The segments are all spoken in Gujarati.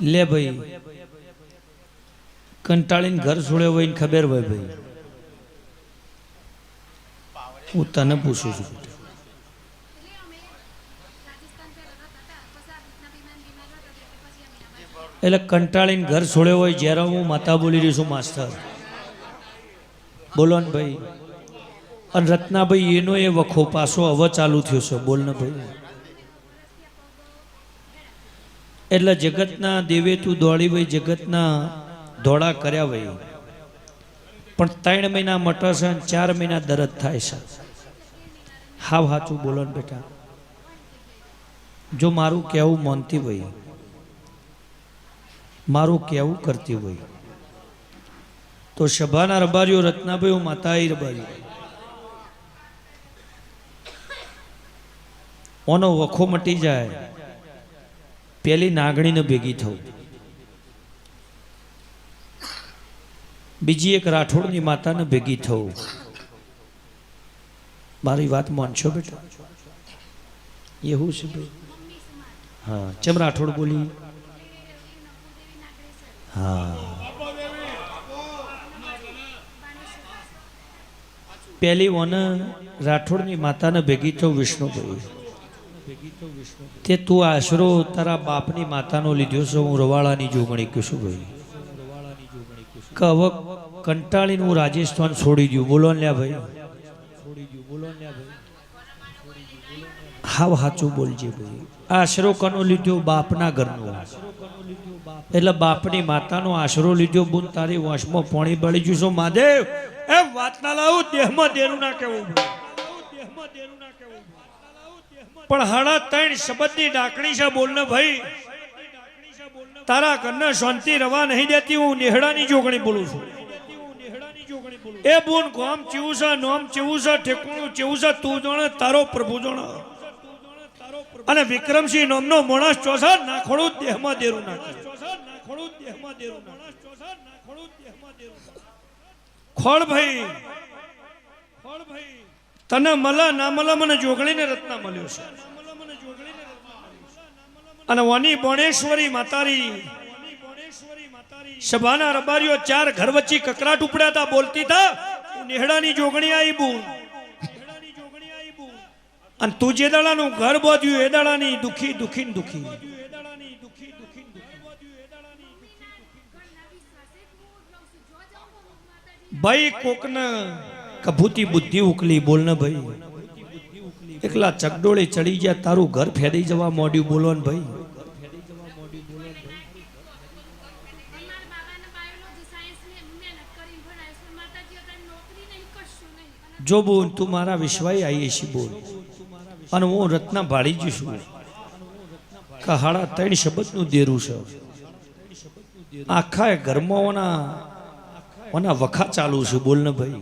લે ભાઈ, કંટાળીને ઘર છોડ્યો હોય ને ખબર હોય ભાઈ. હું તને પૂછું છું. એટલે કંટાળીને ઘર છોડ્યો હોય જ્યારે હું માતા બોલી રહી છું, માસ્ટર. બોલો ને ભાઈ. અને રત્નાભાઈ, એનો એ વખો પાછો હવે ચાલુ થયો છે. બોલ ને ભાઈ. એટલે જગતના દેવે તું દોડી ભાઈ જગતના દોડા કર્યા ભાઈ પણ ત્રણ મહિના મટશે અને ચાર મહિના દરદ થાય છે. હાવ હાચું બોલો ને બેટા. જો મારું કહેવું માનતી હોય મારું કહેવું કરતી હોય તો સભાના રબારીઓ રત્નાભાઈ માતા આઈ રબારી ઓનો વખો મટી જાય. પેલી નાગણીને ભેગી થવું. બીજી એક રાઠોડની માતાને ભેગી થવું. મારી વાત માનશો બેટા? એવું છે હા, ચમ રાઠોડ બોલી? હા. પેલી ઓને રાઠોડની માતાને ભેગી થવું વિષ્ણુભાઈ. તે તું આશરો તારા બાપની માતાનો લીધો છો, હું રવાળાની જોગણી કહું છું ભાઈ. કે હવે કંટાળીને હું રાજસ્થાન છોડી દઉં. બોલો ને ભાઈ. હાવ સાચું બોલજે ભાઈ. આશરો કનો લીધો? બાપના ઘરનો. એટલે બાપની માતાનો આશરો લીધો બુન, તારી વંશમાં પોણી બળી જુસો મહાદેવ. એ વાત ના લાવું, દેહમાં દેરું ના કેવું પણ હાડા ત્રણ શબ્દની ડાકણી છે બોલને ભાઈ. તારા ઘરને શાંતિ રવા નહીં દેતી, હું નેહડાની જોગણી બોલું છું. એ બોન ગોમ ચેવું છે, નોમ ચેવું છે, ઠેકણું ચેવું છે, તું જાણે તારો પ્રભુ જાણે. અને વિક્રમસિંહ નોમનો માણસ ચોસા નાખોડું દેહમાં દેરું નાખે. ખોળ ભાઈ તને મલા, ના મલા મને જોગણીને રત્ન મળ્યો છે. અને વની બોણેશ્વરી માતારી સભાના રબારીઓ ચાર ઘર વચ્ચે કકરાટ ઉપડ્યા બોલતી હતા નેહડાની જોગણી આવી બુ. અને તું જે દાડાનું ઘર બોધ્યું, એ દાડાની દુખી દુખી દુખી. ભાઈ કોકને કભૂતી બુદ્ધિ ઉકલી બોલને ભાઈ. એકલા ચકડોળે ચડી ગયા તારું ઘર ફેરી જવા મોડ્યું બોલો ને ભાઈ. જો બોલ તું મારા વિશ્વાય આવી છી બોલ. અને હું રત્ના ભાળી જ છું. કહાડા ત્રણ શબ્દનું દેરું છે. આખા ઘરમાં ઓના ઓના વખા ચાલુ છે બોલ ને ભાઈ.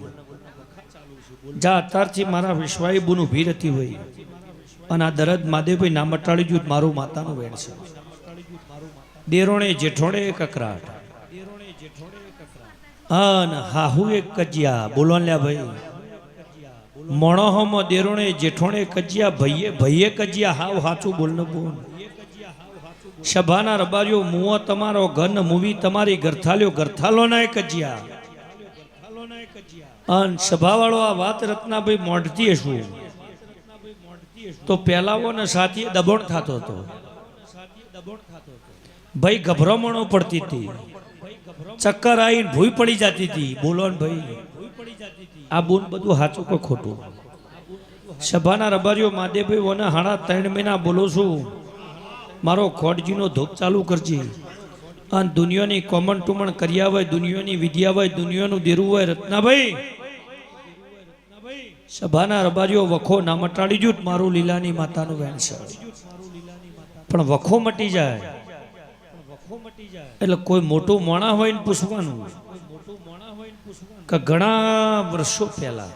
જા, અત્યારથી મારા વિશ્વાયબુનું ભીડ હતી હોય. અને આ દરદ માદેવભાઈ નામ મટાડી જૂથ મારું માતાનું વેણ છે. દેરોણે જેઠોડે કકરાટ અન હાહુ એક કજિયા. બોલો લ્યા ભાઈ. મણોહમ દેરોણે જેઠોણે કજિયા ભૈયે ભૈયે કજિયા, હાવ હાચું બોલ ને બોલ. સભાના રબારીઓ, મુઓ તમારો ઘન મૂવી તમારી ગરથાલ્યો ગરથાલો ના કજિયા. અન સભાવાળો આ વાત રત્નાભાઈ મોઢતી હશું તો પેલાઓ ને સાથીએ દબોણ થતો હતો. ભાઈ ગભરામણો પડતી હતી. ચક્કર આવીને ભૂઈ પડી જતી હતી. બોલો ને ભાઈ. આ બોન બધું સાચું કે ખોટું? સભાના રબારીઓ માદેભાઈ ઓને હાડા ત્રણ મહિના બોલું છું. મારો ખોટજીનો ધોપ ચાલુ કરજે. અને દુનિયાની કોમન ટુમણ કર્યા હોય, દુનિયાની વિદ્યા હોય, દુનિયાનું દેરું હોય, રત્નાભાઈ. સભાના રબારીઓ વખો ના મટાડી જૂટ મારું લીલાની માતાનું વેણ છે. પણ વખો મટી જાય. એટલે કોઈ મોટું મોણા હોય ને પૂછવાનું કે ઘણા વર્ષો પહેલા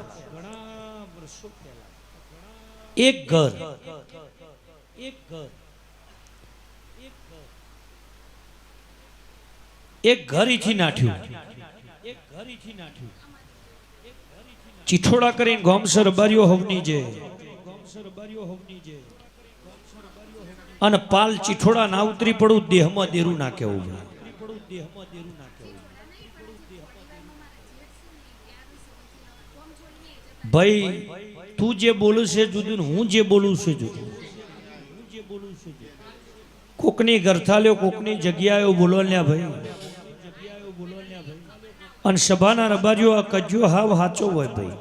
એક ઘર એક ઘર એક ઘર ઈથી નાઠ્યું. એક ઘર ઈથી નાઠ્યું ચીઠોડા કરીને ગોમસર બારીઓ હવની જે. અને પાલ ચીઠોડા ના ઉતરી પડું, દેહમાં દેરું ના કેવું ભાઈ, તું જે બોલું છે જુદું ને હું જે બોલું છું જુદું. કોકની ગરથાલ્યો કોકની જગ્યાએ બોલવાલ્યા ભાઈ. અને સભાના રબારીઓ આ કજ્યો હાવ હાચો હોય ભાઈ.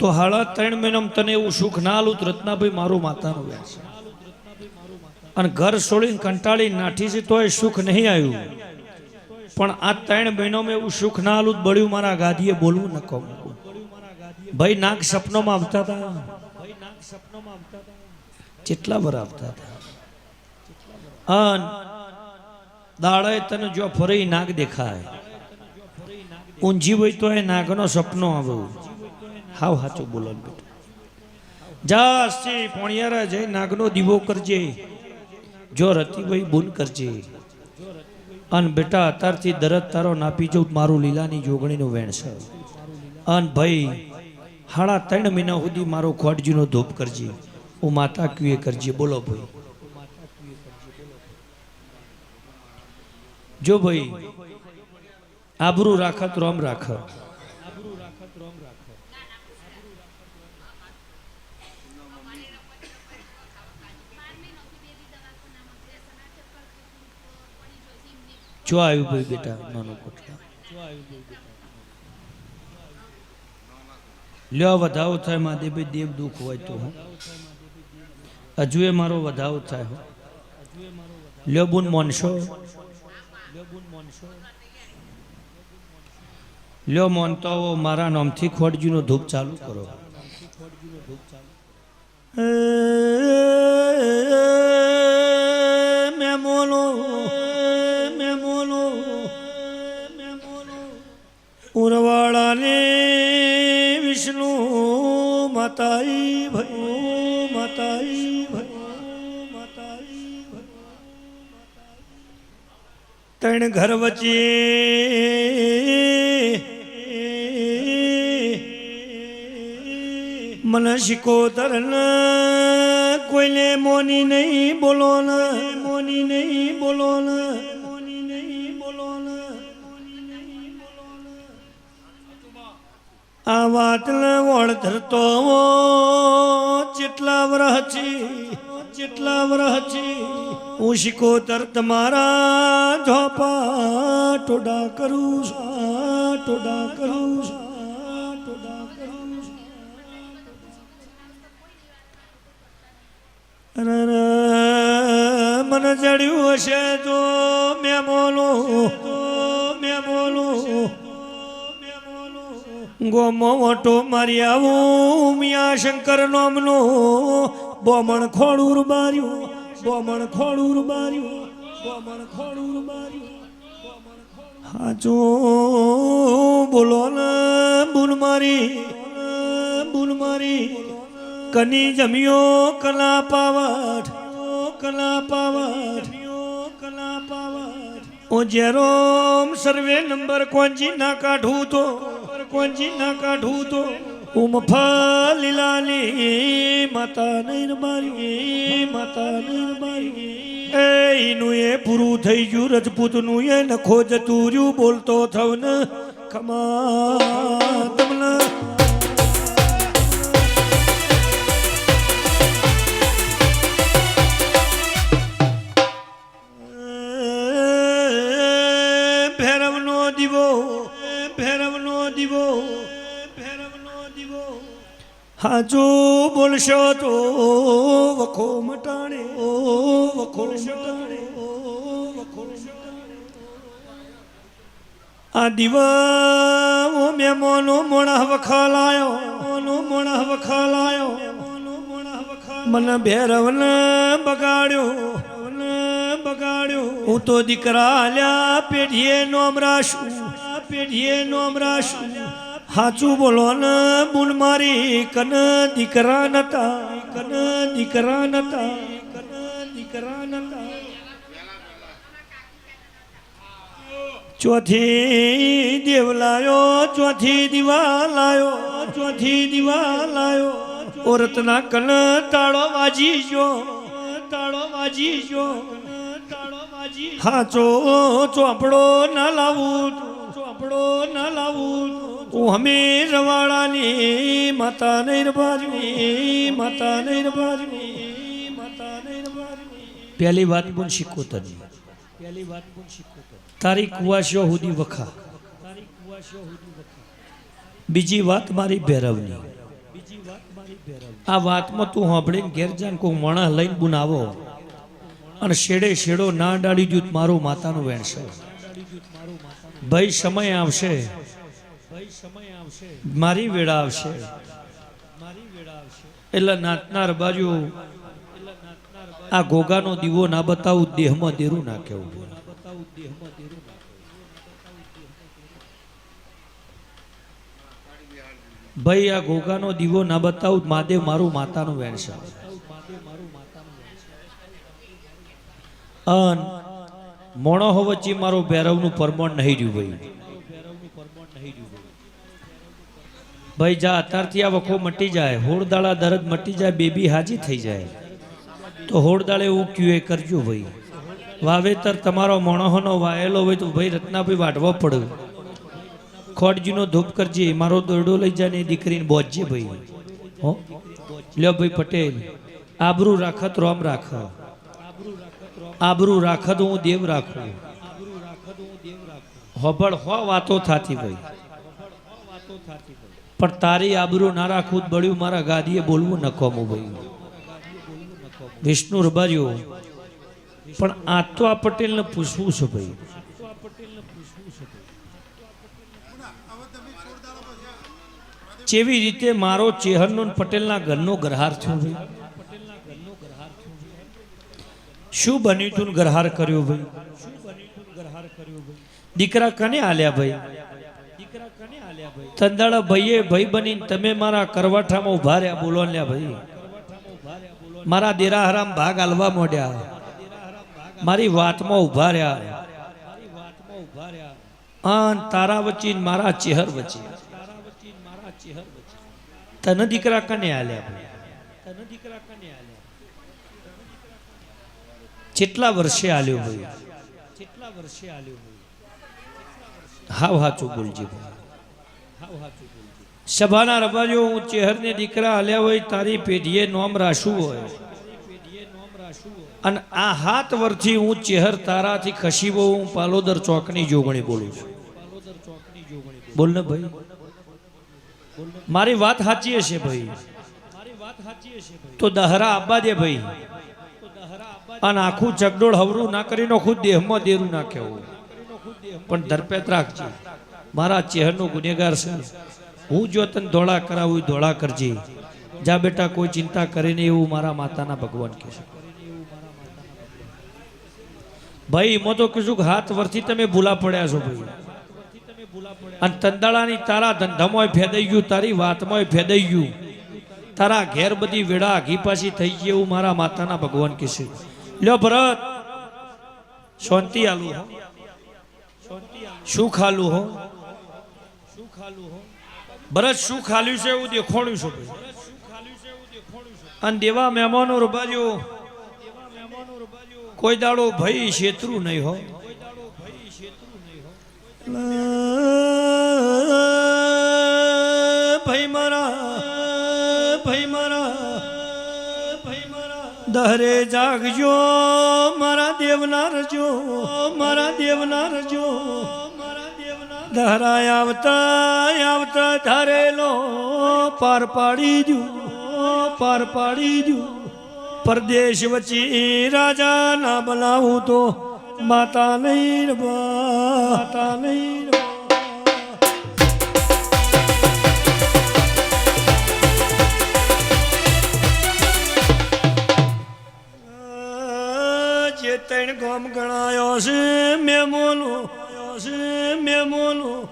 તો હાડા ત્રણ મહિનામાં તને એવું સુખ ના આલું રત્નાભાઈ મારું માતાનું વ્યાસ અને ઘર છોડીને કંટાળી નાઠી છે તોય સુખ નહીં આવ્યું. પણ આ ત્રણ મહિનામાં એવું સુખ ના આલું બળ્યું મારા ગાદીએ બોલવું ન કહું. ભાઈ નાગ સપનોમાં આવતા હતા. કેટલા વાર આવતા હતા. અન દાડાએ તને જો ફરી નાગ દેખાય. ઊંઝી હોય તો એ નાગનો સપનો આવ્યો હાવ સાચું બોલો બેટા. જાસી પોણિયારા જઈ નાગનો દીવો કરજે. જો રતિભાઈ બુન કરજે. અન બેટા અત્યારથી દરદ તારો નાપી જવું મારું લીલાની જોગણીનું વેણ છે અન ભાઈ, હાડા ત્રણ મહિના સુધી મારો ખોટજીનો ધૂપ કરજે. હું માતા ક્યુએ કરજે. બોલો ભાઈ. જો ભાઈ આબરૂ રાખત, રોમ રાખ જો આવ્યું ભાઈ બેટા, નાનો કોટલા. લ્યો, વધાવો થાય મહાદેવભાઈ, દેવ દુઃખ હોય તો, હું. હજુ એ મારો વધાવો થાય, હો. લ્યો, બુન મોનશો. લ્યો મોનતાઓ મારા નામથી ખોડજીનો ધૂપ ચાલુ કરો. મેમોનો મેમોનો ઉરવાળાને વિષ્ણુ માતાઈ ભયો માતાઈ ભયો ત્રણ ઘર વચ્ચે મન શિકોતર કોઈને મોની નહીં બોલો ન. મોની નહીં બોલો ન. આ વાત વળ ધરતો ચેટલા વરહ છે ચેટલા છે. હું શિકોતર તમારા ઝોપા ટોડા કરું છું ટોડા કરું છું. જડ્યું હશે તો મેં બોલું મેં બોલું. ગોમો મોટો મારી આવું, મિયા શંકર નામનો બોમણ ખોડુર બાર્યું, બોમણ ખોડુર બાર્યું, બોમણ ખોડુર બાર્યું. હાચો બોલો ને બુન મારી બુન મારી. કની જમ્યો કલા પાવટ કલા પાવટ કલા પાવર ઓ જેરોમ સર્વે નંબર કોંજી ના કાઢું તો, કોંજી ના કાઢું તો. ઉમફા લીલાલી માતા નહીં મારી માતા નહીં મારી એ ઈનું એ પૂરું થઈ ગયું, રજપૂતનું એ નખો જતું રહ્યું, બોલતો થવ ને ખમા હાચો બોલશો તો વખો મટાણે ઓ વખો આ દીવા મેં મોનો મોણા વખાલાયો. મોનો મોણા વખાલાયો. મોનો ભૈરવને બગાડ્યો. બગાડ્યો. હું તો દીકરા લ્યા પેઢીએ નોમરાશું પેઢીએ નોમ રાશું હાચું બોલો ને બુન મારી કન દીકરા નતા, કન દીકરા નતા, કન દીકરા નતા. ચોથી દેવ લાયો, ચોથી દિવાલાયો ચોથી દિવાલાયો ઓરતના કન તાળો વાજી જો તાળો વાજી જો હાચો ચોપડો ના લાવું ચોપડો ના લાવું. હું હમે રવાડાની માતા નહીં માતા નહીં બાજવી પહેલી વાત પણ શીખો તને પહેલી વાત પણ શીખો તારી કુવાશો સુધી વખા તારી કુવાશો હુદી વખા. બીજી વાત મારી ભેરવની. બીજી વાત મારી ભેરવ આ વાતમાં તું સાંભળીને ઘેર જાન કોઈ વણા લઈને બુનાવો. અને શેડે શેડો ના ડાળી દૂત મારું માતાનું વેણશે. ભાઈ સમય આવશે. મારી વેળા આવશે. એટલે નાતનાર બાજુ આ ગોગાનો દીવો ના બતાવું, દેહમાં દેરું ના કેવું ભાઈ, આ ગોગાનો દીવો ના બતાવું માદે મારું માતાનું વેણસા અન મોણો વચ્ચે મારો ભૈરવનું પરમણ નહીં રહ્યું ભાઈ. ભાઈ, જા, અત્યારથી આ વખો મટી જાય. હોળદાળા દરદ મટી જાય, બેબી હાજી થઈ જાય. તો હોળદાળે એવું ક્યુ એ કરજો ભાઈ. વાવેતર તમારો મોણોહનો વાયેલો હોય તો ભાઈ રત્નાભાઈ વાટવો પડે. ખોડજીનો ધૂપ કરજે, મારો દોરડો લઈ જાય ને એ દીકરીને બોજજે ભાઈ. હો? લ્યો ભાઈ પટેલ, આબરૂ રાખત, રોમ રાખ આબરૂ રાખત હું દેવ રાખું હોબળ હો વાતો થાતી ભાઈ પણ તારી આબરૂ ના રાખવું બળ્યું મારા ગાદીએ બોલવું નકોમું ભાઈ વિષ્ણુ રબારીઓ, પણ આ તો આ પટેલને પૂછવું છે ભાઈ. જેવી રીતે મારો ચેહરનો પટેલના ઘરનો ગ્રહાર થયો ભાઈ? શું બન્યું તું ને ગ્રહાર કર્યો ભાઈ? દીકરા કને આલ્યા ભાઈ? તંદાળા ભાઈએ ભાઈ બનીને તમે મારા કરવાઠામાં ઊભા રહ્યા, બોલો લ્યા ભાઈ. મારા દેરા હરામ ભાગ આલવા મોડ્યા. મારી વાતમાં ઊભા રહ્યા. આન તારા વચ્ચે મારા ચેહર વચ્ચે તને દીકરા કને આલ્યા ભાઈ? તને દીકરા કને આલ્યા કેટલા વર્ષે આલ્યો ભાઈ કેટલા વર્ષે આલ્યો ભાઈ હાવ હાચું બોલજી ભાઈ. હાવ હાચું બોલજી સભાના રબાજો હું ચહેરને દીકરા આલ્યા હોય, તારી પેઢીએ નોમ રાશું હોય. અને આ હાથ વર્ષથી હું ચેહર તારાથી ખસીબો હું પાલોદર ચોકની જોગણી બોલું છું. બોલ ને ભાઈ. મારી વાત સાચી હશે ભાઈ. તો દહરા આપવા દે ભાઈ. અને આખું જગડોળ હવરું ના કરીને ખુદ દેહમાં દેરું ના કહેવું. પણ ધરપેત રાખજે. મારા ચહેરનો ગુનેગાર છે. હું જો તને ધોળા કરાવું ધોળા કરજે. જા બેટા, કોઈ ચિંતા કરે નહીં એવું મારા માતાના ભગવાન કહે છે. ભાઈ, એમાં તો કીધું કે હાથ વર્ષથી તમે ભૂલા પડ્યા છો ભાઈ. અને તંદાળાની તારા ધંધામાં ફેદાઈ ગયું, તારી વાતમાં ફેદાઈ ગયું. તારા ઘેર બધી વેળા આઘી પાછી થઈ ગઈ એવું મારા માતાના ભગવાન કહેશે લ્યો ભરત. શાંતિ આલુ હો. શું ખાલું હો? શું ખાલું હો ભરત, શું ખાલ્યું છે એવું દેખોણ્યું છે અને દેવા મહેમાનો રૂબાજો, કોઈ દાડો ભય શેત્રુ નહીં હો. દહરે જાગજો, મારા દેવના રજો, મારા દેવના રજો. દહરાય આવતા આવતા ધારેલો પાર પાડી દુ, પાર પાડી દુ. પરદેશ વચ્ચે રાજા ના બનાવું તો માતા નહીં માતા નહીં ત્રણ ગણાયો છે મેમોનો. છે મેમોનો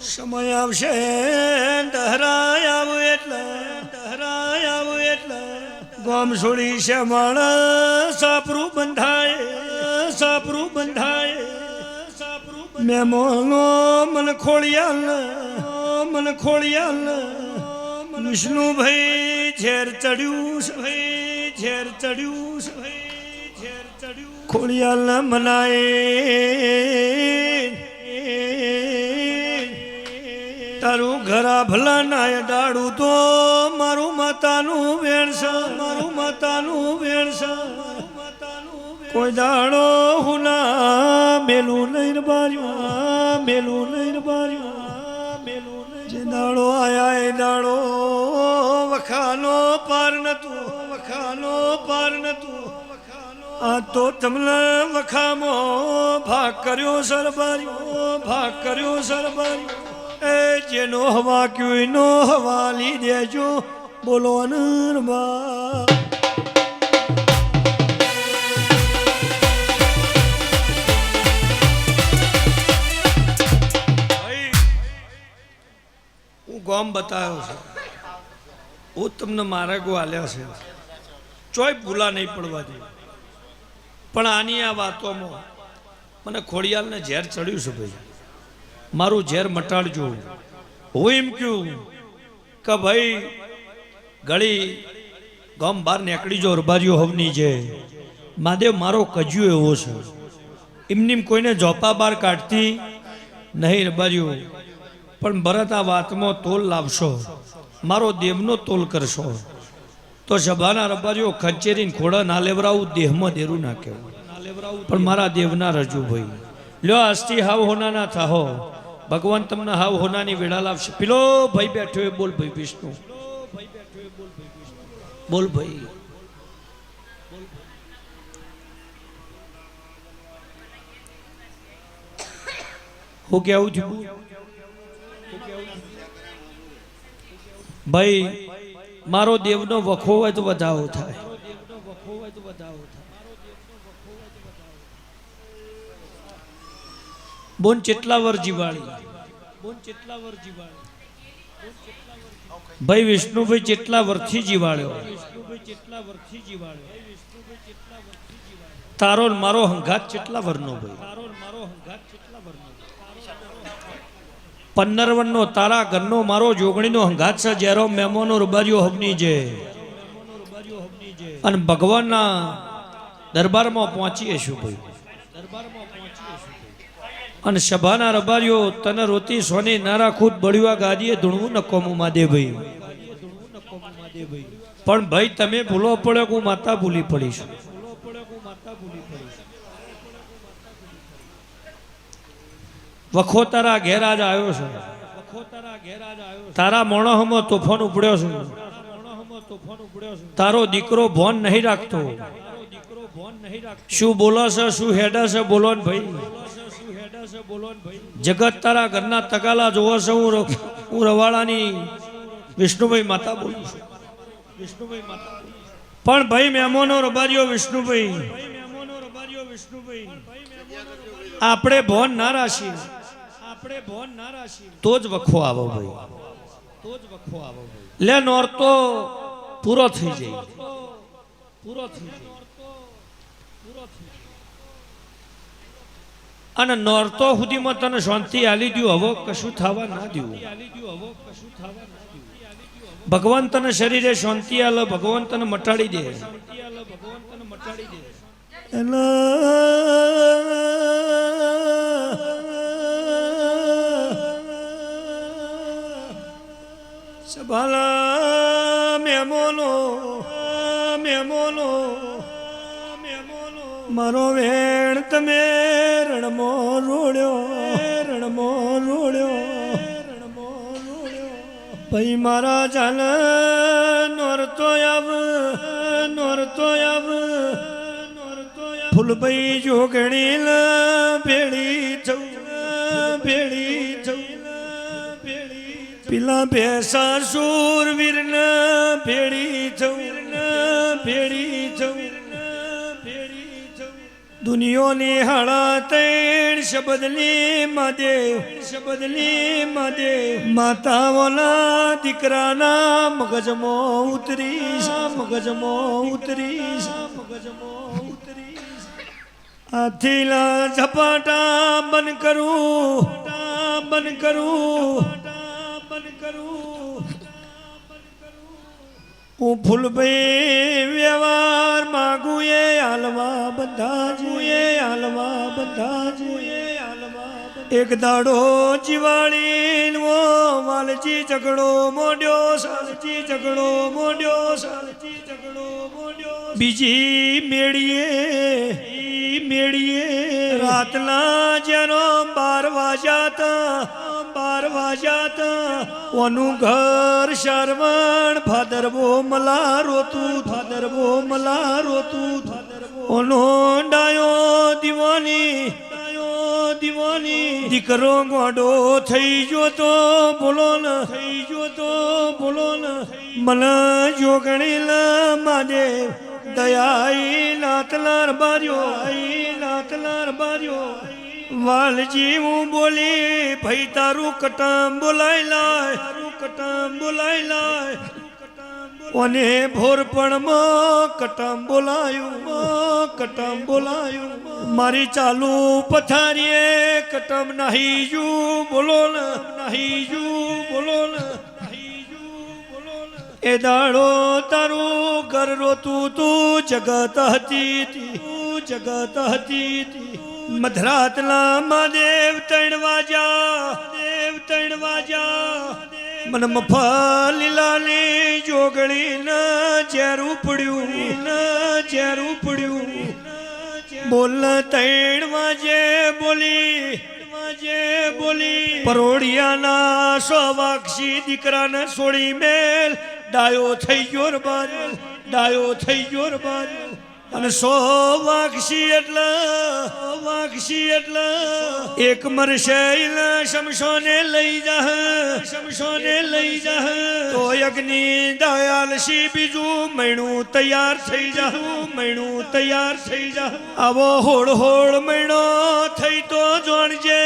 સમય આવશે દહરાય આવું એટલે દહરાય આવું એટલે. ગોમ છોડી છે માણસ, સાપરું બંધાય સાપરું બંધાય. સાપરું મેમોનો મન ખોળિયાલ મન ખોળિયાલ. વિષ્ણુભાઈ ઝેર ચડ્યું છે, ભાઈ ઝેર ચડ્યું ભાઈ. ચડ્યું મનાય. તારું ઘરા ભલા નાય દાડું તો મારું માતાનું વેણસ મારું માતાનું વેણસ કોઈ દાડો હુના મેલું નહીં બાર્યું મેલું નહીં બાર્યું મેલું જે દાડો આયા એ દાડો વખાનો પાર નતું વખાનો પાર નતું. આ તો તમને વખામો, ભાગ કર્યો સરબારીઓ, ભાગ કર્યો સરબારી એ જેનો હવા ક્યું, એનો હવા લી દેજો, બોલો અનરબા હું ગોમ બતાવ્યો છે. હું તમને માર્ગો આલ્યા છે. ચોય ભૂલા નહીં પડવા દે. પણ આની આ વાતોમાં મને ખોડિયાલને ઝેર ચડ્યું છે ભાઈ. મારું ઝેર મટાડજો. હું એમ કહ્યું કે ભાઈ, ગળી ગમ બહાર નીકળી જો રબારીઓ હવની છે મહાદેવ, મારો કજ્યો એવો છે. એમની કોઈને જોપા બહાર કાઢતી નહીં રબારીઓ. પણ ભરત આ વાતમાં તોલ લાવશો. મારો દેવનો તોલ કરશો. તો સભાના રબારીઓ ખચેરીને ખોડા ના લેવરાવું, દેહમાં દેરું ના કહેવું. પણ મારા દેવના રજૂ ભાઈ લ્યો અસ્થિ હાવ હોના ના થાહો. ભગવાન તમને હાવ હોનાની વેળા લાવશે. પેલો ભાઈ બેઠો એ બોલ ભાઈ વિષ્ણુ. બોલ ભાઈ. હું કેવું છું? ભાઈ મારો દેવનો વખો હોય તો વધાવો થાય. બોન ચેટલા વર જીવાળી? બોન ચેટલા વર જીવાળી ભાઈ વિષ્ણુભાઈ ચેટલા વર્ષથી જીવાડ્યો વિષ્ણુભાઈ ચેટલા વર્ષથી જીવાડ્યો તારો મારો હંગાત ચેટલા વરનો ભાઈ? તારો મારો વરનો પંદર તારા ઘરનો મારો જોગણીનો હંગાત છે જેરો મેમોનો રૂબારીઓ હબની છે અને ભગવાનના દરબારમાં પહોંચીએ છું ભાઈ. અને સભાના રબારીઓ, તને રોતી સોની નારા ખુદ બળ્યુઆ ગાદીએ ધૂણવું નકોમું કોમું માદે ભાઈ. પણ ભાઈ, તમે ભૂલો પડ્યો હું માતા ભૂલી પડીશ વખો તારા આવ્યો છે. તારા મોણોહમાં તોફાન ઉપડ્યો છે. તારો દીકરો ભોન નહીં રાખતો. શું બોલો છે, શું હેડા છે, બોલો ભાઈ. જગત તારા ઘરના તકાલા જોવો છે, હું હું રવાડાની વિષ્ણુભાઈ માતા બોલું છું. વિષ્ણુભાઈ માતા પણ ભાઈ મહેમાનો રબારીઓ વિષ્ણુભાઈ. આપણે ભોન ના રાશી આપણે ભોન ના રાશી તો જ વખો આવો ભાઈ. તો જ વખો આવો ભાઈ. લે નોરતો પૂરો થઈ જાય. પૂરો થઈ જાય. અને નોરતો સુધીમાં તને શાંતિ આલી દ્યું હવે કશું થવા ના દ્યું. ભગવાન તને શરીરે શાંતિ આલે ભગવાન તને મટાડી દે. સભાલા મેમોનો મેમોનો, મારો વેણ તમે રણમો રોડ્યો રણમો રોડ્યો. રણમો રોડ્યો ભાઈ મારા ચાલ નોરતો આવ નોરતો આવ. ફૂલભાઈ જોગણી ભેળી થઉ, ભેળી પેલા ભેસા શૂરવીર ન ભેળી થઉં ભેડી થઉં ભેળી થઉં. દુનિયોની હળા તૈણ શબદલી મહાદેવ શબદલી મહાદેવ માતાઓના દીકરાના મગજમો ઉતરી મગજમો ઉતરી મગજમો ઉતરી આથીલા ઝપાટા બંધ કરું બંધ કરું. હું ફૂલભાઈ વ્યવહાર માગુ એ હાલવા બધા જોઈએ હાલવા બધા જોઈએ એક દાડો જીવાળી નો વાલજી ઝઘડો મોડ્યો સાલજી ઝઘડો મોડ્યો સાલજી બીજી મેળીએ મેળીએ. રાતના જેનો બાર વાજાતા તા બાર વાજાતા તા ઓનું ઘર શરવણ ભાદરવો મલા રોતું ભાદરવો મલા રોતું ઓનો ડાયો દીવાની દીવાની દીકરો ગોડો થઈ ગયો તો બોલો ને, થઈ ગયો તો બોલો ને. મને જોગણીલ મહાદેવ દયાઈ નાતલાર બાર્યો આઈ નાતલાર બાર્યો. વાલજી, હું બોલી, ભાઈ તારું કટમ બોલાય લાય, તારું કટમ બોલાય લાય. અને ભોરપણમાં કટમ બોલાયું કટમ બોલાયું. મારી ચાલુ પથારીએ કટમ નાહી જુ બોલો ને, નાહી જુ બોલો ને. એ દાડો તારું ઘર રોતું તું જગત હતી તી. જગત હતી તી. મધરાતલા મહાદેવ ત્રણ વાજા દેવ ત્રણ વાજા મન મફલીલાની જોગળી ન ચેરું પડ્યું. ન ચેરું પડ્યું. બોલ ત્રણ વાજે બોલી. વાજે બોલી. પરોડિયાના સ્વાક્ષી દીકરાને સોળી મેલ. ડાયો થઈ ગયો રે બાર, ડાયો થઈ ગયો રે બાર. અને સો વાક્ષી એટલે વાક્ષી એટલે, એક મરશે શમશોને લઈ જા શમશોને લઈ જા તો અગ્નિ દયાલ શી બીજું મૈણું તૈયાર થઈ જા મૈણું તૈયાર થઈ જા આવો હોળ હોળ મૈણો થઈ તો જોણજે,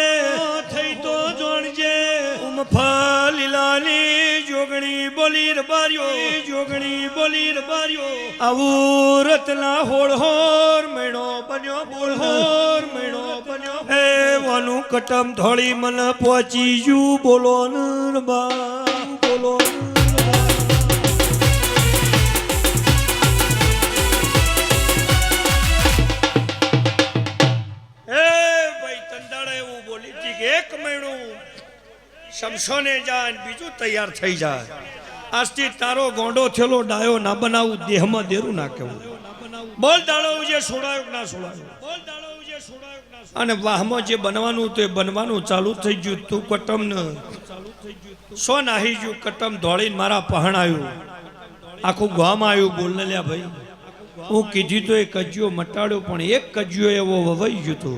થઈ તો જોણજે. ઉમ ફલીલાની જોગણી બોલી રબાર્યો જોગણી બોલી રબાર્યો બાર્યો. આવું રતલા હોળ હોર મૈણો બન્યો બોળ હોર મૈણો બન્યો હે વાનું કટમ ધોળી મન પહોંચી જુ બોલો નરબા બા. બોલો એક મહિનું શમશોને જાય બીજું તૈયાર થઈ જાય. આજથી તારો ગોંડો થયેલો ડાયો, ના બનાવું, દેહમાં દેરું ના કેવું બોલ દાડો જે છોડાયો ના છોડાયો બોલ દાડો જે છોડાયો? અને વાહમાં જે બનવાનું તે બનવાનું ચાલુ થઈ ગયું, તું કટમ સો નાહી ગયું, કટમ દોડીને મારા પહણ આવ્યું આખું ગામ આવ્યું બોલ લ્યા ભાઈ. હું કીધી તો એ કજિયો મટાડ્યો, પણ એક કજિયો એવો વવાઈ ગયો તો.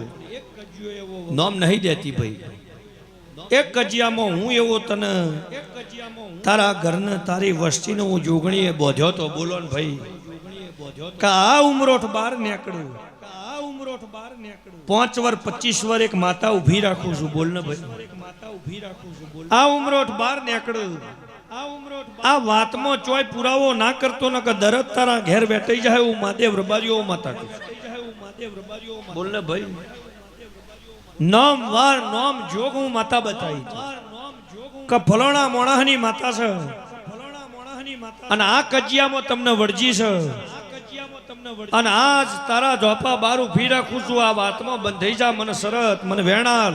નામ નહીં દેતી ભાઈ. એક કજિયામાં હું એવો તને, તારા ઘરને તારી વસ્તીને હું જોગણીએ બોધ્યો તો બોલો ને ભાઈ, કે આ ઉમરોઠ બાર નીકળ્યું પાંચ વર, પચીસ વર એક માતા ઊભી રાખું છું, બોલ ને ભાઈ. આ ઉમરોઠ બાર નીકળ્યું આ વાતમાં ચોય પુરાવો ના કરતો ન કે દરદ તારા ઘેર બેઠી જાય હું મહાદેવ રબારીઓ માતા બોલ ને ભાઈ. નામ, વાર, નામ, જોગ હું માતા બતાવી કે ફલોણા મોણાહની માતા છે. અને આ કજિયામાં તમને વળજી છે. અને આજ તારા જોપા બારું ફી રાખું છું. આ વાતમાં બંધાઈ જા મને શરત, મને વેણાલ.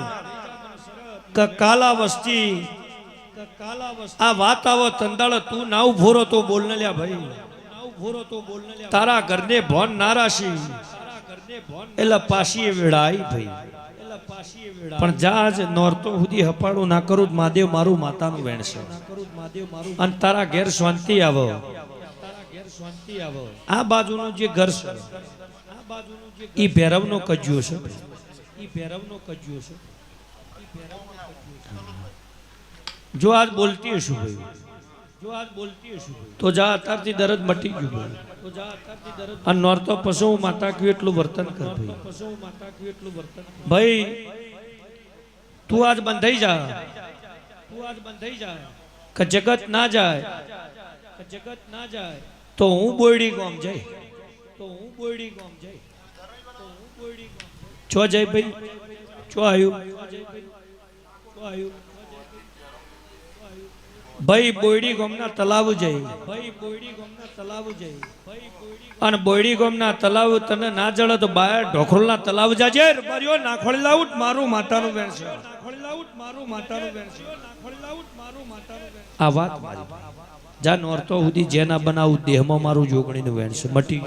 કે કાલા વસ્તી આ વાત આવો તંદાળ, તું ના ઉભોરો તો બોલ ને લ્યા ભાઈ. તારા ઘરને ભોન ના રાશી. એટલે પાછી એ ભાઈ. પણ જાજ નોરતો સુધી હપાડું ના કરું મહાદેવ મારું માતાનું વેણશે અને તારા ઘેર શાંતિ આવો. આ બાજુનું જે ઘર છે એ ભૈરવનો કજ્યો છે. એ ભૈરવનો કજ્યો છે જો આજ બોલતી હશું ભાઈ જો આજ બોલતી હશું તો જા અત્યારથી દરદ મટી ગયું અને નોરતો પશુ માતા કયું એટલું વર્તન કર ભાઈ. તું આજ બંધાઈ જા તું આજ બંધાઈ જા. કે જગત ના જાય. કે જગત ના જાય તો હું બોયડી ગામ જઈ. તો હું બોયડી ગામ જઈ તો હું બોયડી છો જય ભાઈ છો આવ્યું છો આવ્યું ભાઈ બોયડી ગોમના તલાવ જઈ. ભાઈ બોયડી ગોમના તલાવ જઈ અને બોયડી ગોમના તલાવ તને ના જળે તો બાય ઢોખરોલના તલાવ જાજે. રબારીઓ નાખોળી લાવું, મારું માતાનું બેન છે. મારું માતાનું બેન લાવું મારું માતાનું આ વાત મારી. જા નોરતો સુધી જેના બનાવું, દેહમાં મારું જોગણીનું વેણ છે. મટી